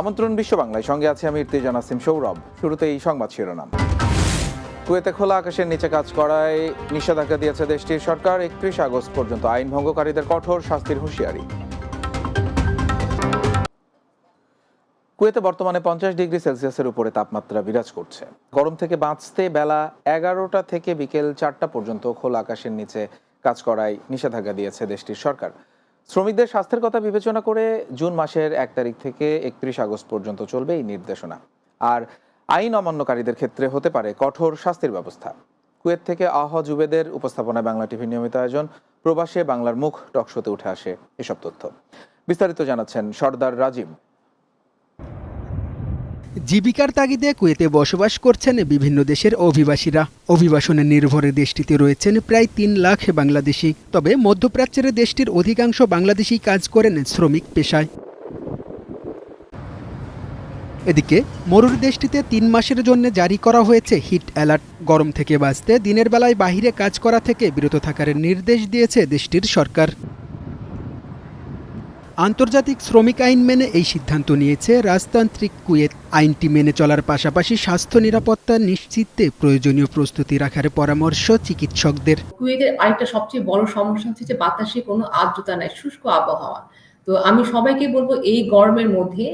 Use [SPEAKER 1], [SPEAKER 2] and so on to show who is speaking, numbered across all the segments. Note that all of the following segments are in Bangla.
[SPEAKER 1] আমন্ত্রণ বিশ্ব বাংলায় সঙ্গে আছে আমি ইর্তিজা নাসিম সৌরভ। শুরুতে এই সংবাদ শিরোনাম। কুয়েতে খোলা আকাশের নিচে কাজ করায় নিষেধাজ্ঞা দিয়েছে দেশটির সরকার। একত্রিশ আগস্ট পর্যন্ত আইন ভঙ্গকারীদের কঠোর শাস্তির হুঁশিয়ারি। কুয়েতে বর্তমানে পঞ্চাশ ডিগ্রি সেলসিয়াসের উপরে তাপমাত্রা বিরাজ করছে। গরম থেকে বাঁচতে বেলা এগারোটা থেকে বিকেল চারটা পর্যন্ত খোলা আকাশের নিচে কাজ করায় নিষেধাজ্ঞা দিয়েছে দেশটির সরকার। শ্রমিকদের স্বাস্থ্যের কথা বিবেচনা করে জুন মাসের এক তারিখ থেকে একত্রিশ আগস্ট পর্যন্ত চলবে এই নির্দেশনা। আর আইন অমান্যকারীদের ক্ষেত্রে হতে পারে কঠোর শাস্তির ব্যবস্থা। কুয়েত থেকে আহ যুবেদের উপস্থাপনায় বাংলা টিভি নিয়মিত আয়োজন, প্রবাসে বাংলার মুখ টকশোতে উঠে আসে এসব তথ্য। বিস্তারিত জানাচ্ছেন সর্দার রাজীব
[SPEAKER 2] জীবিকার তাগিদে কুয়েতে বসবাস করছেন বিভিন্ন দেশের অভিবাসীরা। অভিবাসনের নির্ভরে দেশটিতে রয়েছেন প্রায় তিন লাখ বাংলাদেশি। তবে মধ্যপ্রাচ্যের দেশটির অধিকাংশ বাংলাদেশি কাজ করেন শ্রমিক পেশায়। এদিকে, মরুর দেশটিতে তিন মাসের জন্য জারি করা হয়েছে হিট অ্যালার্ট। গরম থেকে বাঁচতে দিনের বেলায় বাহিরে কাজ করা থেকে বিরত থাকার নির্দেশ দিয়েছে দেশটির সরকার। আন্তর্জাতিক শ্রমিক আইন মেনে এই সিদ্ধান্ত নিয়েছে রাজতান্ত্রিক কুয়েত। আইনটি মেনে চলার পাশাপাশি স্বাস্থ্য নিরাপত্তা নিশ্চিতে প্রয়োজনীয় প্রস্তুতি রাখার পরামর্শ চিকিৎসকদের।
[SPEAKER 3] কুয়েতের আরেকটা সবচেয়ে বড় সমস্যা হচ্ছে যে বাতাসে কোনো আর্দ্রতা নাই, শুষ্ক আবহাওয়া। তো আমি সবাইকে বলব এই গরমের মধ্যে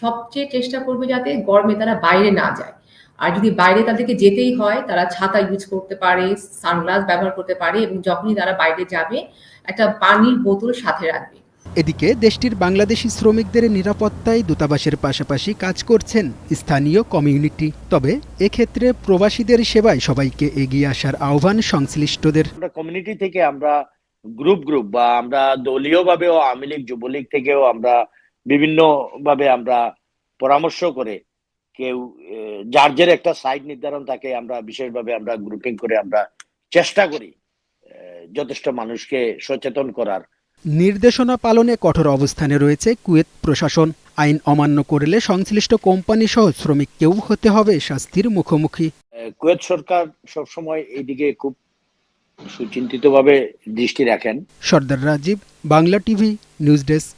[SPEAKER 3] সবচেয়ে চেষ্টা করবে যাতে গরমে তারা বাইরে না যায়। আর যদি বাইরে তাদেরকে যেতেই হয়, তারা ছাতা ইউজ করতে পারে, সানগ্লাস ব্যবহার করতে পারে এবং যখনই তারা বাইরে যাবে, একটা পানির বোতল সাথে রাখবে।
[SPEAKER 2] এদিকে দেশটির বাংলাদেশি শ্রমিকদের নিরাপত্তায় দূতাবাসের পাশাপাশি কাজ করছেন স্থানীয় কমিউনিটি। তবে এক্ষেত্রে প্রবাসীদের সেবায় সবাইকে এগিয়ে আসার আহ্বান সংশ্লিষ্টদের।
[SPEAKER 4] কমিউনিটি থেকে আমরা গ্রুপ গ্রুপ বা আমরা দলীয় ভাবেও আওয়ামী লীগ, যুবলীগ থেকেও আমরা বিভিন্ন ভাবে আমরা পরামর্শ করে কেউ যার যার একটা সাইড নির্ধারণ থাকে আমরা বিশেষভাবে আমরা গ্রুপিং করে আমরা চেষ্টা করি যথেষ্ট মানুষকে সচেতন করার
[SPEAKER 2] নির্দেশনা পালনে কঠোর অবস্থানে রয়েছে কুয়েত প্রশাসন। আইন অমান্য করলে সংশ্লিষ্ট কোম্পানি সহ শ্রমিককেও হতে হবে শাস্তির মুখোমুখি।
[SPEAKER 4] কুয়েত সরকার সবসময় এইদিকে খুব সুচিন্তিতভাবে দৃষ্টি রাখেন।
[SPEAKER 2] Sardar Rajib Bangla TV news desk.